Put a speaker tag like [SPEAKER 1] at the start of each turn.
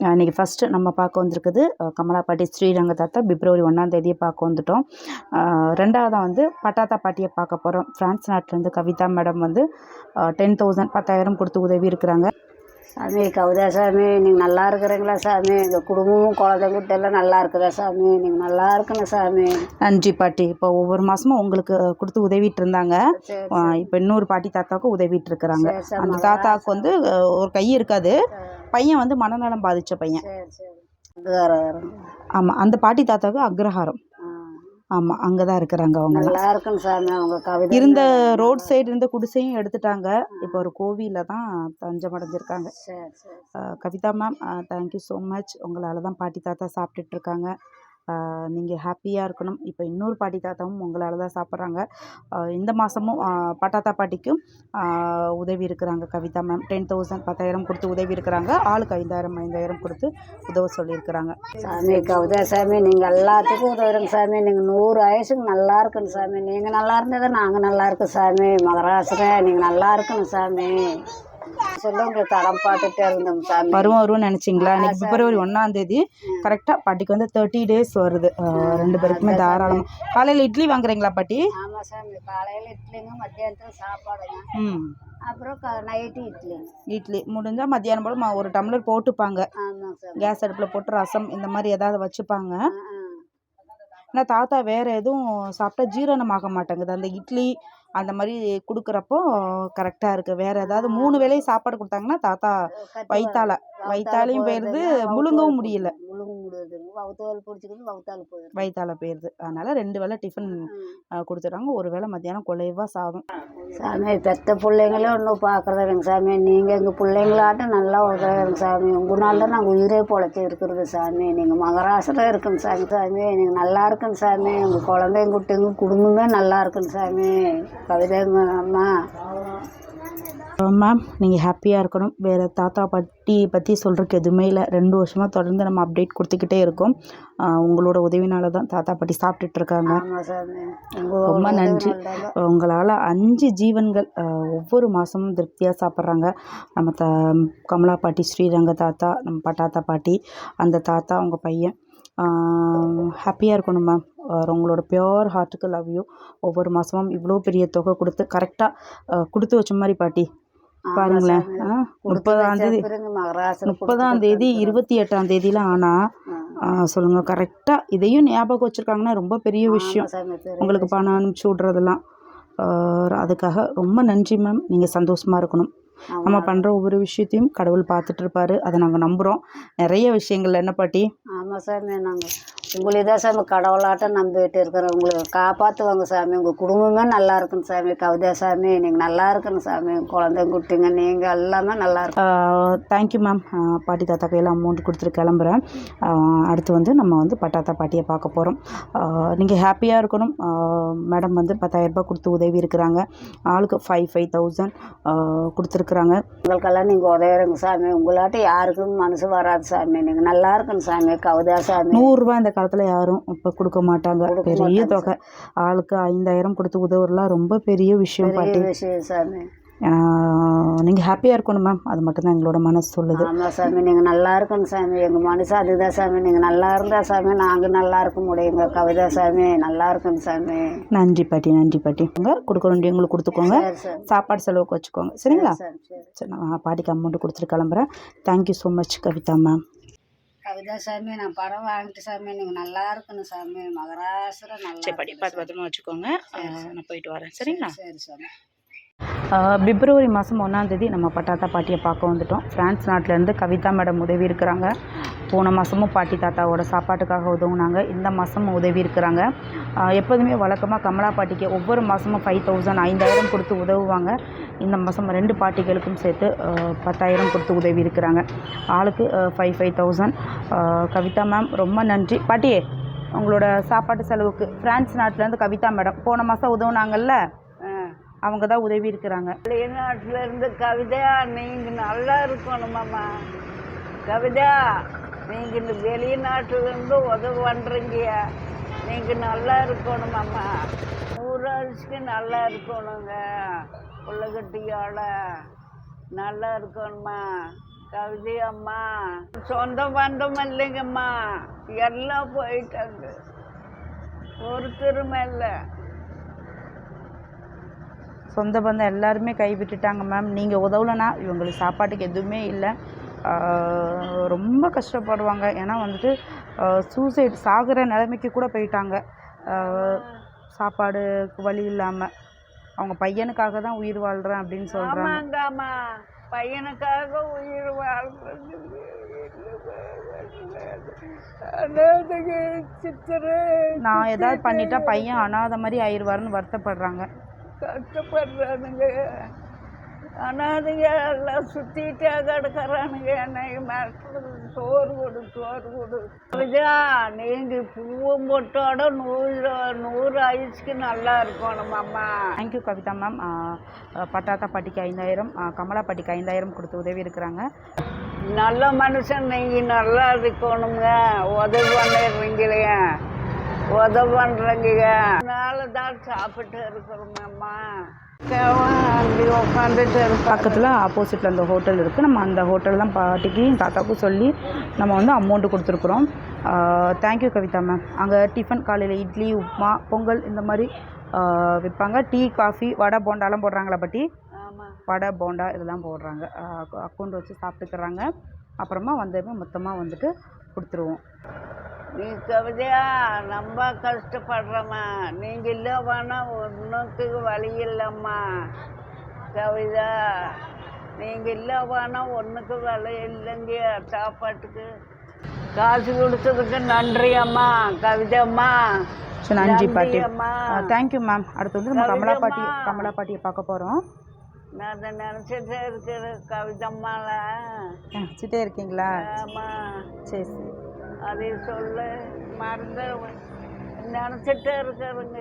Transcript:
[SPEAKER 1] இன்றைக்கி ஃபஸ்ட்டு நம்ம பார்க்க வந்திருக்குது கமலாபாட்டி ஸ்ரீரங்க தாத்தா பிப்ரவரி ஒன்றாம் தேதியை பார்க்க வந்துட்டோம். ரெண்டாவதாக வந்து பட்டாத்தா பாட்டியை பார்க்க போகிறோம் ஃப்ரான்ஸ் நாட்டிலேருந்து கவிதா மேடம் வந்து டென் தௌசண்ட் பத்தாயிரம் கொடுத்து உதவி இருக்கிறாங்க.
[SPEAKER 2] சாமி கவிதா சாமி நீங்கள் நல்லா இருக்கிறீங்களா சாமி? எங்கள் குடும்பமும் குழந்தை குட்டி எல்லாம் நல்லா இருக்குதா சாமி? நீங்கள் நல்லா இருக்கணும் சாமி.
[SPEAKER 1] நன்றி பாட்டி. இப்போ ஒவ்வொரு மாதமும் உங்களுக்கு கொடுத்து உதவிட்டு இருந்தாங்க. இப்போ இன்னொரு பாட்டி தாத்தாவுக்கு உதவிட்டு இருக்கிறாங்க. அந்த தாத்தாவுக்கு வந்து ஒரு கை இருக்காது. பையன் வந்து மனநலம் பாதித்த பையன். ஆமாம் அந்த பாட்டி தாத்தாவுக்கு அக்ரஹாரம். ஆமாம் அங்கே தான் இருக்கிறாங்க அவங்க. இருந்த ரோட் சைடு இருந்த குடிசையும் எடுத்துட்டாங்க. இப்போ ஒரு கோவிலில் தான் தஞ்சம் அடைஞ்சிருக்காங்க Kavitha ma'am thank you so much உங்களால் தான் பாட்டி தாத்தா சாப்பிட்டுட்டு இருக்காங்க. நீங்கள் ஹாப்பியாக இருக்கணும். இப்போ இன்னொரு பாட்டி தாத்தாவும் உங்களால் தான் சாப்பிட்றாங்க. இந்த மாதமும் பட்டாத்தா பாட்டிக்கும் உதவி இருக்கிறாங்க. கவிதா மேம் டென் தௌசண்ட் பத்தாயிரம் கொடுத்து உதவி இருக்கிறாங்க. ஆளுக்கு ஐந்தாயிரம் ஐந்தாயிரம் கொடுத்து உதவ சொல்லியிருக்கிறாங்க.
[SPEAKER 2] சாமி கவிதா சாமி நீங்கள் எல்லாத்துக்கும் உதவுறங்க சாமி. நீங்கள் நூறு வயசுக்கு நல்லா இருக்கணும் சாமி. நீங்கள் நல்லா இருந்ததை நாங்கள் நல்லா இருக்கோம் சாமி. மகராசரே நீங்கள் நல்லா இருக்கணும் சாமி. சொல்ல உங்களுக்கு தடம் பார்த்துட்டே இருந்தோம் சாமி.
[SPEAKER 1] பருவம் வரும்னு நினச்சிங்களா? இன்னைக்கு பிப்ரவரி ஒன்றாம் தேதி கரெக்டாக பாட்டிக்கு வந்து தேர்ட்டி டேஸ் வருது. ரெண்டு பேருக்குமே தாராளமாக காலையில் இட்லி வாங்குறீங்களா பாட்டி?
[SPEAKER 2] ஆமாம் சாமி. காலையில் இட்லிங்க மத்தியானத்தில் சாப்பாடுங்க.
[SPEAKER 1] ம்.
[SPEAKER 2] அப்புறம் நைட்டு இட்லிங்க
[SPEAKER 1] இட்லி. முடிஞ்சால் மத்தியானம் போல் ஒரு டம்ளர் போட்டுப்பாங்க. கேஸ் அடுப்பில் போட்டு ரசம் இந்த மாதிரி ஏதாவது வச்சுப்பாங்க. ஆனால் தாத்தா வேறு எதுவும் சாப்பிட்டா ஜீரணமாக மாட்டேங்குது. அந்த இட்லி அந்த மாதிரி கொடுக்குறப்போ கரெக்டாக இருக்குது வேறு ஏதாவது மூணு வேளையும் சாப்பாடு கொடுத்தாங்கன்னா தாத்தா
[SPEAKER 2] கட்டு
[SPEAKER 1] வயித்தால வயித்தாலையும் போயிடுது முழுங்கவும் முடியல.
[SPEAKER 2] முழுங்க வவுத்தால் பிடிச்சிக்கிது வவுத்தால் போயிடுது.
[SPEAKER 1] வயித்தால போயிடுது. அதனால் ரெண்டு வேளை டிஃபன் கொடுத்துட்றாங்க. ஒரு வேளை மத்தியானம் குலைவாக சாதம்.
[SPEAKER 2] சாமி பெத்த பிள்ளைங்களும் ஒன்றும் பார்க்குறதில்லைங்க சாமி. நீங்கள் எங்கள் பிள்ளைங்களாட்டும் நல்லா உதவுறங்க சாமி. உங்களால தான் நாங்கள் உயிரே பொழைச்சி இருக்கிறது சாமி. நீங்கள் மகராசராக இருக்குங்க சாமி. சாமி நீங்கள் நல்லா இருக்குங்க சாமி. உங்கள் குழந்தைங்க குட்டிங்க குடும்பமே நல்லா இருக்குங்க சாமி. கவிதைங்க அம்மா.
[SPEAKER 1] மேம் நீங்கள் ஹாப்பியாக இருக்கணும். வேறு தாத்தா பாட்டி பற்றி சொல்கிறதுக்கு எதுவுமே இல்லை. ரெண்டு வருஷமாக தொடர்ந்து நம்ம அப்டேட் கொடுத்துக்கிட்டே இருக்கோம். உங்களோட உதவினால தான் தாத்தா பாட்டி சாப்பிட்டுட்டு இருக்காங்க.
[SPEAKER 2] உங்கள்
[SPEAKER 1] ரொம்ப நன்றி. உங்களால் அஞ்சு ஜீவன்கள் ஒவ்வொரு மாதமும் திருப்தியாக சாப்பிட்றாங்க. நம்ம த கமலா பாட்டி ஸ்ரீரங்க தாத்தா நம்ம பட்டாத்தா பாட்டி அந்த தாத்தா அவங்க பையன். ஹாப்பியாக இருக்கணும் மேம். உங்களோட பியோர் ஹார்ட்டுக்கு லவ் யூ. ஒவ்வொரு மாதமும் இவ்வளோ பெரிய தொகை கொடுத்து கரெக்டாக கொடுத்து வச்ச மாதிரி பாட்டி. பாருங்களேன். முப்பதாம் தேதி முப்பதாம் தேதி இருபத்தி எட்டாம் தேதியில ஆனால் சொல்லுங்கள் கரெக்டாக இதையும் ஞாபகம் வச்சுருக்காங்கன்னா ரொம்ப பெரிய விஷயம். உங்களுக்கு பணம் அனுப்பிச்சி விட்றதெல்லாம். அதுக்காக ரொம்ப நன்றி மேம் நீங்கள் சந்தோஷமாக இருக்கணும். நம்ம பண்ணுற ஒவ்வொரு விஷயத்தையும் கடவுள் பார்த்துட்டு இருப்பாரு. அதை நாங்கள் நம்புகிறோம் நிறைய விஷயங்கள் என்ன பாட்டி?
[SPEAKER 2] ஆமாம் சாமி நாங்கள் உங்களை தான் சாமி கடவுளாட்டம் நம்பிட்டு இருக்கிறோம் உங்களை காப்பாற்றுவாங்க சாமி. உங்கள் குடும்பமே நல்லா இருக்கணும் சாமி. கவிதா சாமி நீங்கள் நல்லா இருக்கணும் சாமி. குழந்தைங்க குட்டிங்க நீங்கள் எல்லாமே நல்லா இருக்கணும்
[SPEAKER 1] தேங்க்யூ மேம் பாட்டி தாத்தா கையில் அமௌண்ட் கொடுத்துட்டு கிளம்புறேன். அடுத்து வந்து நம்ம வந்து பட்டாத்தா பாட்டியை பார்க்க போகிறோம் நீங்கள் ஹாப்பியாக இருக்கணும். மேடம் வந்து பத்தாயிரரூபா கொடுத்து உதவி இருக்கிறாங்க. ஆளுக்கு ஃபைவ் ஃபைவ் தௌசண்ட் கொடுத்துருக்குறாங்க.
[SPEAKER 2] உங்களுக்கெல்லாம் நீங்கள் உதவுறங்க சாமி. உங்களாட்டம் யாருக்கும் மனசு வராது சாமி. நீங்கள் நல்லா இருக்கணும் சாமி. கவிதா சாமி.
[SPEAKER 1] நூறுரூவா இந்த காலத்தில் யாரும் இப்போ கொடுக்க மாட்டாங்க. பெரிய தொகை. ஆளுக்கு ஐந்தாயிரம் கொடுத்து உதவுறலாம் ரொம்ப பெரிய விஷயம் பாட்டி. நீங்கள் ஹாப்பியாக இருக்கணும் மேம் அது மட்டும்தான் எங்களோட மனசு சொல்லுது.
[SPEAKER 2] ஆமாம் சாமி நீங்கள் நல்லா இருக்கணும் சாமி. எங்கள் மனசு அதுதான் சாமி. நீங்கள் நல்லா இருந்தா சாமி நாங்கள் நல்லா இருக்க முடியுங்க கவிதா சாமி நல்லா இருக்கணும் சாமி.
[SPEAKER 1] நன்றி பாட்டி நன்றி பாட்டி. உங்க கொடுக்க வேண்டியவங்களுக்கு கொடுத்துக்கோங்க.
[SPEAKER 2] சரி சார்
[SPEAKER 1] சாப்பாடு செலவுக்கு வச்சுக்கோங்க. சரிங்களா?
[SPEAKER 2] சரி
[SPEAKER 1] நான் பாட்டிக்கு அமௌண்ட் கொடுத்துட்டு கிளம்புறேன். Thank you so much Kavitha ma'am
[SPEAKER 2] Kavitha சாமி நான் படம் வாங்கிட்டு சாமி நீங்கள் நல்லா இருக்கணும் சாமி. மகராசுர நல்லா
[SPEAKER 1] சரி பாட்டி பார்த்து பத்திரமா வச்சுக்கோங்க. நான் போயிட்டு வரேன். சரிங்களா?
[SPEAKER 2] சரி சாமி.
[SPEAKER 1] பிப்ரவரி மாதம் ஒன்றாந்தேதி நம்ம பட்டாத்தா பாட்டியை பார்க்க வந்துட்டோம். ஃப்ரான்ஸ் நாட்டிலேருந்து கவிதா மேடம் உதவி இருக்கிறாங்க. போன மாதமும் பாட்டி தாத்தாவோட சாப்பாட்டுக்காக உதவுனாங்க. இந்த மாதமும் உதவி இருக்கிறாங்க. எப்போதுமே வழக்கமாக கமலா பாட்டிக்கு ஒவ்வொரு மாதமும் ஃபைவ் தௌசண்ட் ஐந்தாயிரம் கொடுத்து உதவுவாங்க. இந்த மாதம் ரெண்டு பாட்டிகளுக்கும் சேர்த்து பத்தாயிரம் கொடுத்து உதவி இருக்கிறாங்க. ஆளுக்கு five five thousand Kavitha ma'am ரொம்ப நன்றி. பாட்டி உங்களோட சாப்பாட்டு செலவுக்கு ஃப்ரான்ஸ் நாட்டிலேருந்து கவிதா மேடம் போன மாதம் உதவுனாங்கல்ல? அவங்க தான் உதவி இருக்கிறாங்க
[SPEAKER 2] வெளிநாட்டில் இருந்து கவிதா நீங்க நல்லா இருக்கணுமாம்மா கவிதா நீங்க இந்த வெளிநாட்டிலேருந்து உதவி பண்ணுறீங்க நீங்க நல்லா இருக்கணுமாம்மா நூறு நல்லா இருக்கணுங்க. பிள்ளைகட்டியோட நல்லா இருக்கணுமா?
[SPEAKER 3] கவிதை அம்மா சொந்த பந்தம் இல்லைங்கம்மா. எல்லாம் போயிட்டாங்க. ஒருத்தருமே இல்லை.
[SPEAKER 1] சொந்த பந்தம் எல்லாருமே கை விட்டுட்டாங்க மேம். நீங்கள் உதவலைன்னா இவங்களுக்கு சாப்பாட்டுக்கு எதுவுமே இல்லை. ரொம்ப கஷ்டப்படுவாங்க. ஏன்னா வந்துட்டு சூசைட் சாகிற நிலைமைக்கு கூட போயிட்டாங்க. சாப்பாடுக்கு வழி இல்லாமல் அவங்க பையனுக்காக தான் உயிர் வாழ்கிறேன் அப்படின்னு சொல்கிறாங்க
[SPEAKER 3] பையனுக்காக உயிர் வாழ்றது
[SPEAKER 1] நான் ஏதாவது பண்ணிட்டா பையன் அனாதை மாதிரி ஆயிடுவாருன்னு வருத்தப்படுறாங்க.
[SPEAKER 3] கஷ்டப்படுறானுங்க. அனாதைங்க எல்லாம் சுத்திட்டே கிடக்குறானுங்க. என்னை மிரட்டுறது சோறு கொடு சோறு கொடு. ஐயா நீங்க பூவும் பொட்டோட நூறு நூறு ஐஸ்க்கு நல்லா இருக்கணும் அம்மா.
[SPEAKER 1] தேங்க்யூ கவிதா மேம் பட்டாத்தா பாட்டிக்கு ஐந்தாயிரம் கமலா பாட்டிக்கு ஐந்தாயிரம் கொடுத்து உதவி இருக்கிறாங்க.
[SPEAKER 3] நல்ல மனுஷன் நீங்க நல்லா இருக்கணுங்க. உதவி பண்ணிடுறீங்களே. உதவி பண்றீங்க. அதனால தான் சாப்பிட்டு இருக்கிறோங்கம்மா
[SPEAKER 1] பக்கத்தில் ஆப்போசிட்டில் அந்த ஹோட்டல் இருக்குது நம்ம அந்த ஹோட்டல் தான் பாட்டிக்கு தாத்தாவுக்கும் சொல்லி நம்ம வந்து அமௌண்ட்டு கொடுத்துருக்குறோம். தேங்க்யூ கவிதா மேம் அங்கே டிஃபன் காலையில் இட்லி உப்புமா பொங்கல் இந்த மாதிரி விற்பாங்க டீ காஃபி வடை போண்டாலாம் போடுறாங்களா பாட்டி? வடை போண்டா இதெல்லாம் போடுறாங்க. அக்கௌண்ட் வச்சு சாப்பிட்டுக்கிறாங்க. அப்புறமா வந்ததுமே மொத்தமாக வந்துட்டு கொடுத்துருவோம்.
[SPEAKER 3] நீ கவிதையா? ரொம்ப கஷ்டப்படுறம்மா. நீங்க இல்லை வேணா ஒன்றுக்கு வழி இல்லைம்மா. கவிதா நீங்க இல்லை வேணா ஒன்றுக்கு வழி இல்லைங்க சாப்பாட்டுக்கு. காசு கொடுத்ததுக்கு நன்றி அம்மா கவிதை அம்மா.
[SPEAKER 1] சரி நன்றி பாட்டி.
[SPEAKER 3] அம்மா.
[SPEAKER 1] தேங்க்யூ மேம் அடுத்து வந்து நம்ம கமலா பாட்டி
[SPEAKER 3] கவிதம்மா.
[SPEAKER 1] கமலா பாட்டியை பார்க்க போகிறோம்
[SPEAKER 3] நான் அதை நினச்சிட்டே இருக்கிற கவிதம்மால
[SPEAKER 1] நினச்சிட்டே இருக்கீங்களா?
[SPEAKER 3] ஆமா.
[SPEAKER 1] சரி சரி.
[SPEAKER 3] அதை சொல்ல மறந்து நினச்சிட்டே இருக்கிறேங்க.